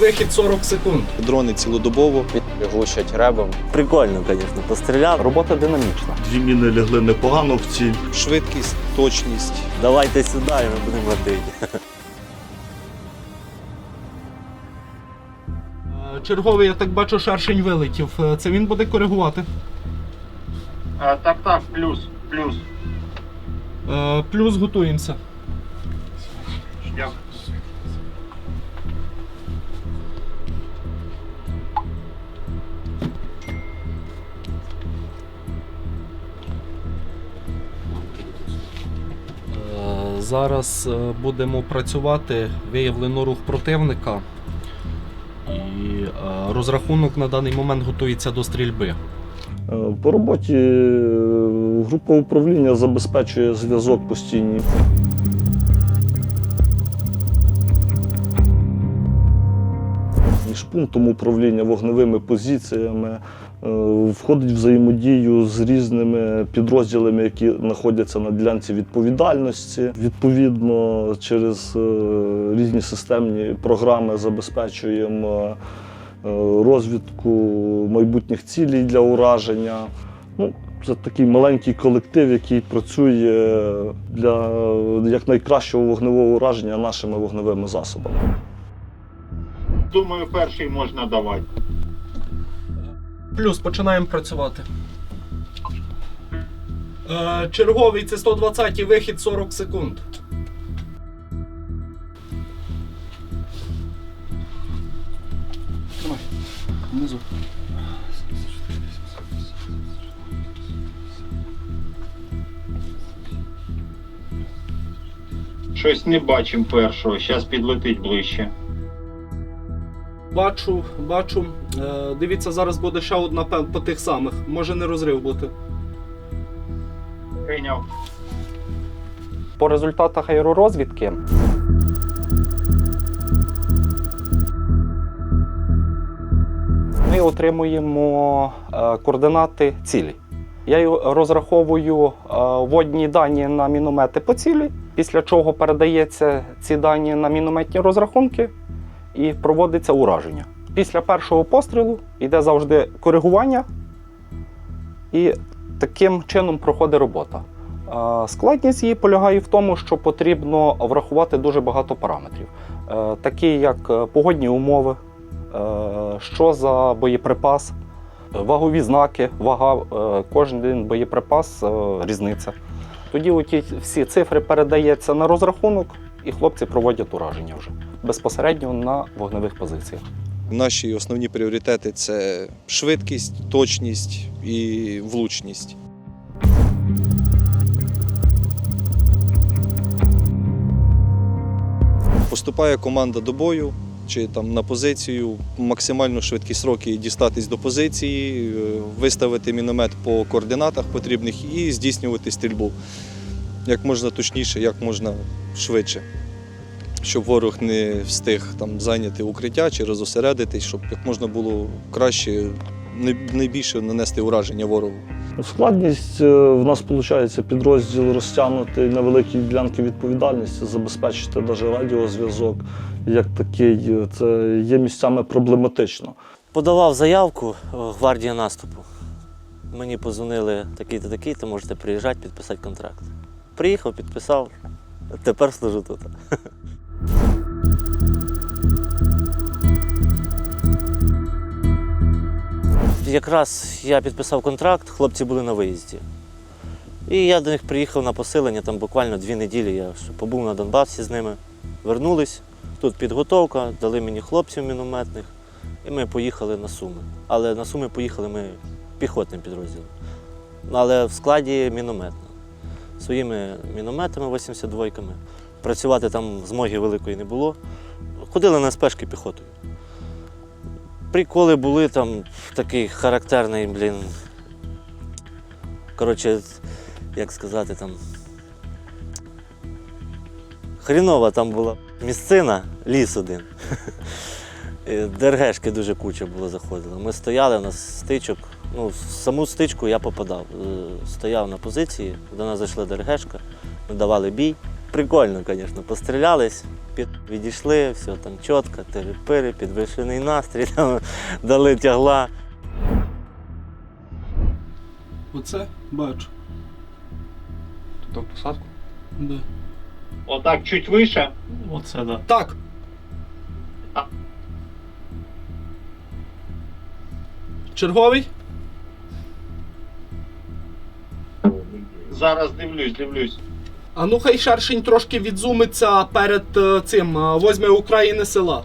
Вихід 40 секунд. Дрони цілодобово. глушать ребом. Прикольно, звісно, постріляв. Робота динамічна. Дві міни лягли непогано в ціль. Швидкість, точність. Давайте сюди і ми будемо летити. Е, Черговий, я так бачу, шершень вилетів. Е, Це він буде коригувати. А, так, так, плюс, плюс. Е, Плюс готуємося. Дякую. Зараз е, будемо працювати, виявлено рух противника. І е, розрахунок на даний момент готується до стрільби. Е, По роботі група управління забезпечує зв'язок постійний. Між пунктом управління вогневими позиціями входить в взаємодію з різними підрозділами, які знаходяться на ділянці відповідальності. Відповідно, через е, різні системні програми забезпечуємо е, розвідку майбутніх цілей для ураження. Ну, це такий маленький колектив, який працює для якнайкращого вогневого ураження нашими вогневими засобами. Думаю, перший можна давати. Плюс починаємо працювати. Е, Черговий це 120 вихід 40 секунд. Тримай. Внизу. Щось не бачимо першого, зараз підлетить ближче. Бачу, бачу. Е, Дивіться, зараз буде ще одна по тих самих. Може не розрив бути. Прийняв. По результатах аеророзвідки ми отримуємо е, координати цілі. Я розраховую е, водні дані на міномети по цілі, після чого передається ці дані на мінометні розрахунки і проводиться ураження. Після першого пострілу йде завжди коригування, і таким чином проходить робота. Складність її полягає в тому, що потрібно врахувати дуже багато параметрів, Е, такі як е, погодні умови, е, що за боєприпас, вагові знаки, вага, кожен боєприпас різниця. Тоді оті всі цифри передаються на розрахунок, і хлопці проводять ураження вже безпосередньо на вогневих позиціях. Наші основні пріоритети це швидкість, точність і влучність. Поступає команда до бою чи там на позицію, максимально швидкі сроки дістатись до позиції, е, виставити міномет по координатах потрібних і здійснювати стрільбу як можна точніше, як можна швидше. Щоб ворог не встиг там зайняти укриття чи розосередитись, щоб як можна було краще, найбільше нанести ураження ворогу. Складність е, в нас виходить підрозділ розтягнути на великі ділянки відповідальності, забезпечити навіть радіозв'язок як такий. е, Це є місцями проблематично. Подавав заявку о, гвардія наступу. Мені позвонили такий-то, такий-то, можете приїжджати, підписати контракт. Приїхав, підписав, тепер служу тут. Якраз я підписав контракт, хлопці були на виїзді. І я до них приїхав на посилення, там буквально дві неділі я побув на Донбасі з ними. Вернулись, тут підготовка, дали мені хлопців мінометних, і ми поїхали на Суми. Але на Суми поїхали ми піхотним підрозділом. Але в складі мінометно. Своїми мінометами 82-ками. Працювати там змоги великої не було. Ходили на спешки піхотою. Приколи були там такий характерний, блін. Коротше, як сказати там. Хрінова там була місцина, ліс один. І ДРГшки дуже куча було заходило. Ми стояли, у нас стичок. Ну, саму стичку я попадав. Е, Стояв на позиції, до нас зайшла ДРГшка, ми давали бій. Прикольно, звісно. Пострілялись, під, відійшли, все там чітко, тири-пири, підвищений настрій, там, дали тягла. Оце бачу. Тобто посадку? Да. Отак чуть вище. Оце да. Так. Черговий? Зараз дивлюсь, дивлюсь. А ну хай шершень трошки відзумиться перед е, цим е, возьме України села.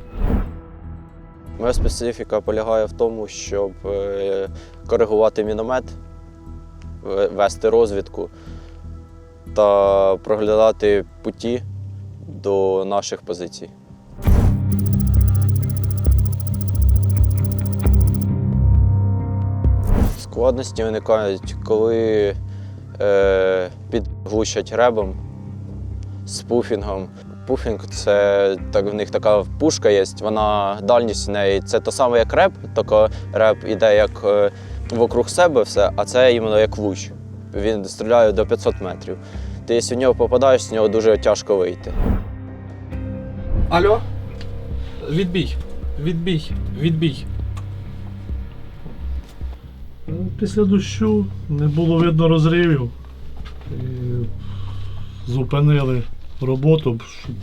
Моя специфіка полягає в тому, щоб е, коригувати міномет, вести розвідку та проглядати путі до наших позицій. Складності виникають, коли е, підглушать ребом з пуфінгом. Пуфінг це так в них така пушка є, вона дальність в неї це то саме, як реп, тільки реп іде як е, вокруг себе все, а це іменно як луч. Він стріляє до 500 метрів. Ти якщо в нього попадаєш, з нього дуже тяжко вийти. Алло? Відбій. Відбій. Відбій. Після дощу не було видно розривів. І зупинили роботу, щоб,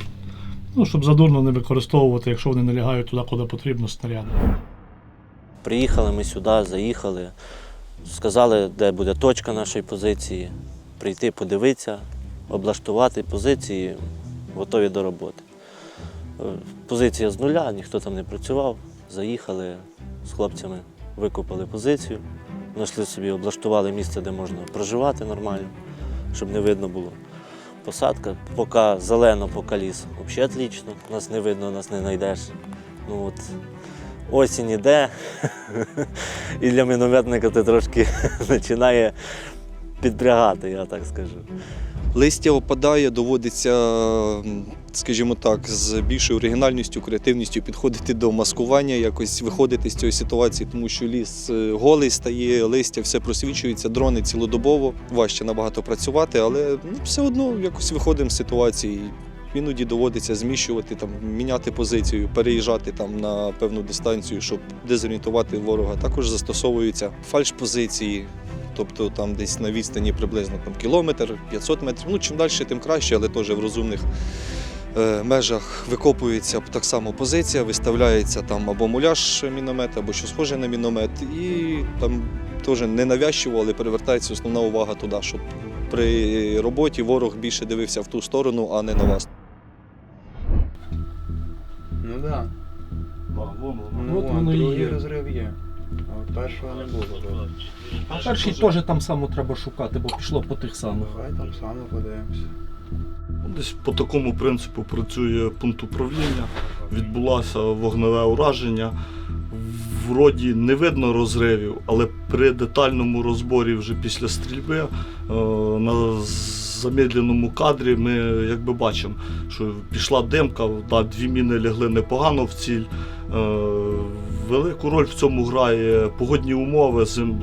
ну, щоб задурно не використовувати, якщо вони не лягають туди, куди потрібно снаряди. Приїхали ми сюди, заїхали, сказали, де буде точка нашої позиції, прийти, подивитися, облаштувати позиції, готові до роботи. Е, Позиція з нуля, ніхто там не працював. Заїхали з хлопцями, викопали позицію, знайшли собі, облаштували місце, де можна проживати нормально, щоб не видно було. Посадка, поки зелено, поки ліс, взагалі отлично. Нас не видно, нас не знайдеш. Ну, от, осінь іде, і для мінометника це трошки починає підпрягати, я так скажу. Листя опадає, доводиться, скажімо так, з більшою оригінальністю, креативністю підходити до маскування, якось виходити з цієї ситуації, тому що ліс е, голий стає, листя все просвічується, дрони цілодобово, важче набагато працювати, але ну, все одно якось виходимо з ситуації. Іноді доводиться зміщувати, там, міняти позицію, переїжджати там, на певну дистанцію, щоб дезорієнтувати ворога. Також застосовуються фальш-позиції, тобто там десь на відстані приблизно там, кілометр, 500 метрів. Ну, чим далі, тим краще, але теж в розумних е, межах викопується так само позиція, виставляється там або муляж міномет, або що схоже на міномет, і там теж не навязчиво, але перевертається основна увага туди, щоб при роботі ворог більше дивився в ту сторону, а не на вас. Ну так. Да. вон, Ну, От вон, воно і є. розрив є. А от першого не було. А перший теж там само треба шукати, бо пішло по тих самих. Давай там саме подивимося. Десь по такому принципу працює пункт управління. Відбулося вогневе ураження. Вроді не видно розривів, але при детальному розборі вже після стрільби е, на замедленому кадрі ми якби бачимо, що пішла димка, да, дві міни лягли непогано в ціль. Е, Велику роль в цьому грає погодні умови. Зим-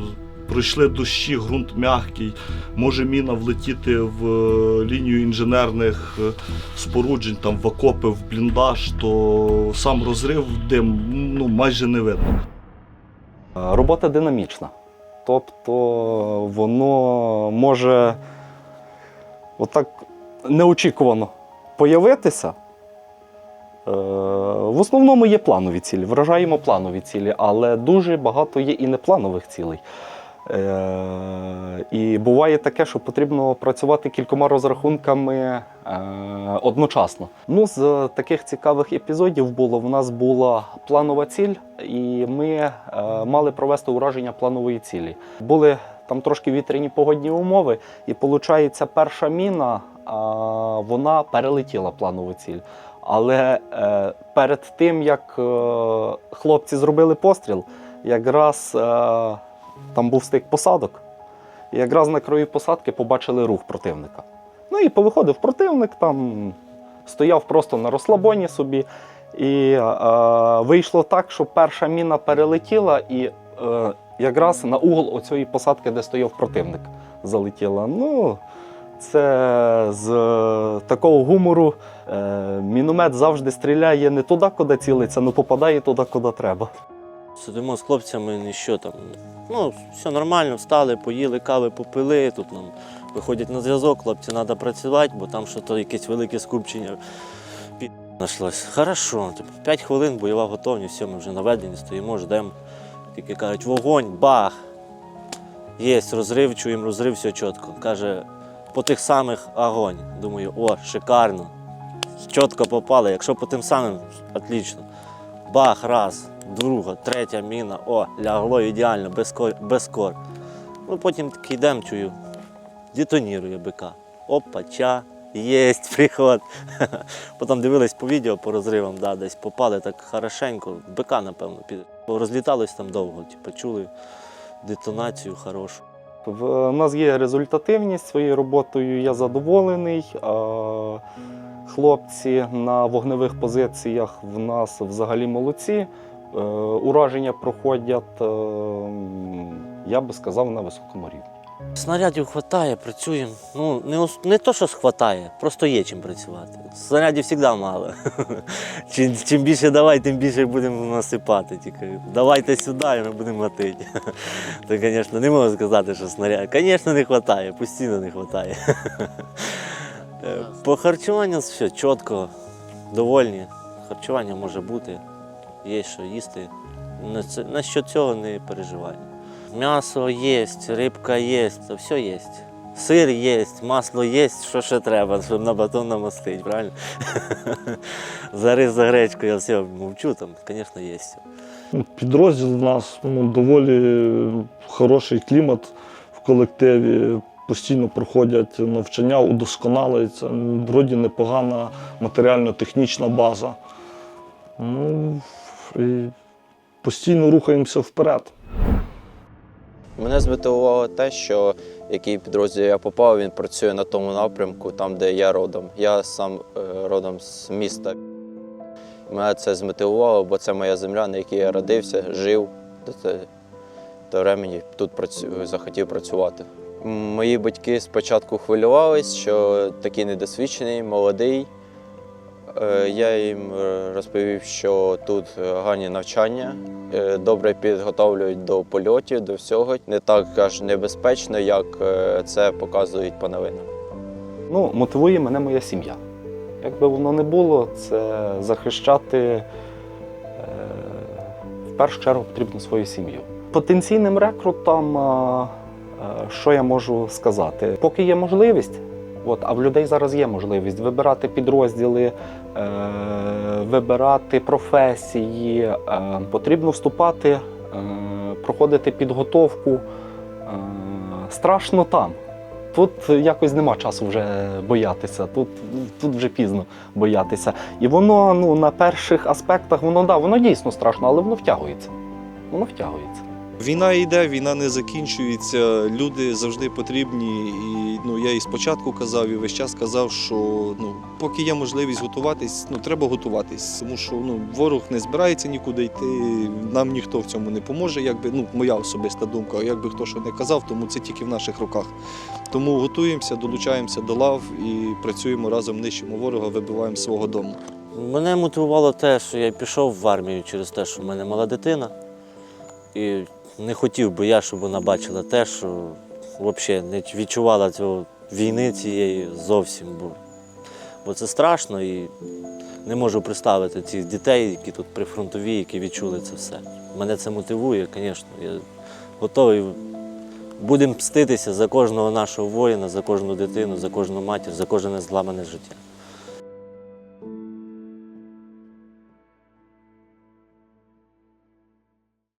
Пройшли дощі, ґрунт м'який, може міна влетіти в е, лінію інженерних е, споруджень, там в окопи, в бліндаж, то сам розрив дим ну, майже не видно. Робота динамічна. Тобто воно може отак неочікувано появитися. Е, В основному є планові цілі, вражаємо планові цілі, але дуже багато є і непланових цілей. Е, І буває таке, що потрібно працювати кількома розрахунками е, одночасно. Ну, з таких цікавих епізодів було: в нас була планова ціль, і ми мали провести ураження планової цілі. Були там трошки вітряні погодні умови, і виходить, перша міна вона перелетіла планову ціль. Але е, перед тим, як е, хлопці зробили постріл, якраз е, там був стик посадок. І якраз на краю посадки побачили рух противника. Ну і повиходив противник, там стояв просто на розслабоні собі. І е, вийшло так, що перша міна перелетіла і е, якраз на угол оцієї посадки, де стояв противник, залетіла. Ну, Це з такого гумору. Е, Міномет завжди стріляє не туди, куди цілиться, але попадає туди, куди треба. Сидимо з хлопцями, ніщо там. Ну, все нормально, встали, поїли, кави попили. Тут нам виходять на зв'язок, хлопці, треба працювати, бо там що-то якесь велике скупчення пі знайшлось. Хорошо, типу, 5 хвилин, бойова готовність, все, ми вже наведені, стоїмо, ждемо. Тільки кажуть, вогонь, бах! Є розрив, чуємо розрив, все чітко. Каже, по тих самих огонь. Думаю, о, шикарно. Чітко попали. Якщо по тим самим, отлично. Бах, раз, друга, третя міна. О, лягло ідеально, без кор. Без кор. Ну, потім такий йдемо, чую, детонірує бика. Опа, ча, єсть приход. Потім дивились по відео по розривам, да, десь попали так хорошенько. Бика, напевно, під. Розліталось там довго, типу, чули детонацію хорошу. В нас є результативність своєю роботою, я задоволений. Хлопці на вогневих позиціях в нас взагалі молодці. Е, Ураження проходять, е, я би сказав, на високому рівні. Снарядів хватає, працюємо. Ну, не, не то, що хватає, просто є чим працювати. Снарядів завжди мало. чим, чим більше давай, тим більше будемо насипати. Тільки давайте сюди і ми будемо гатити. То, звісно, не можу сказати, що снаряд. Звісно, не вистачає, постійно не вистачає. Е, По харчуванню все чітко, довольні. Харчування може бути, є що їсти. На Насчет цього не переживаємо. М'ясо є, рибка є, то все є. Сир є, масло є, що ще треба, щоб на батон намастити, правильно? За за гречку я все мовчу, там, звісно, є. Ну, Підрозділ у нас ну, доволі хороший клімат в колективі. Постійно проходять навчання, удосконалюється. Вроді непогана матеріально-технічна база. Ну, і постійно рухаємося вперед. Мене змотивувало те, що який підрозділ я попав, він працює на тому напрямку, там, де я родом. Я сам е, родом з міста. Мене це змотивувало, бо це моя земля, на якій я родився, жив до, времені тут працю... захотів працювати. Мої батьки спочатку хвилювались, що такий недосвідчений, молодий. Е, Я їм е, розповів, що тут е, гарні навчання, добре підготовлюють до польотів, до всього. Не так аж небезпечно, як це показують по новинам. Ну, мотивує мене моя сім'я. Як би воно не було, це захищати в першу чергу потрібно свою сім'ю. Потенційним рекрутам, що я можу сказати? Поки є можливість, от, а в людей зараз є можливість вибирати підрозділи, е, вибирати професії, е, потрібно вступати, е, проходити підготовку. Е, страшно там. Тут якось нема часу вже боятися, тут, тут вже пізно боятися. І воно ну, на перших аспектах, воно да, воно дійсно страшно, але воно втягується. Воно втягується. Війна йде, війна не закінчується. Люди завжди потрібні. І ну я і спочатку казав, і весь час казав, що ну поки є можливість готуватись, ну треба готуватись. Тому що ну ворог не збирається нікуди йти. Нам ніхто в цьому не поможе. Якби ну моя особиста думка, якби хто що не казав, тому це тільки в наших руках. Тому готуємося, долучаємося до лав і працюємо разом, нищимо ворога, вибиваємо свого дому. Мене мотивувало те, що я пішов в армію через те, що в мене мала дитина. І не хотів би я, щоб вона бачила те, що взагалі не відчувала цього війни цієї зовсім. Бо, бо це страшно і не можу представити цих дітей, які тут прифронтові, які відчули це все. Мене це мотивує, звісно. Я готовий. Будемо мститися за кожного нашого воїна, за кожну дитину, за кожну матір, за кожне зламане життя.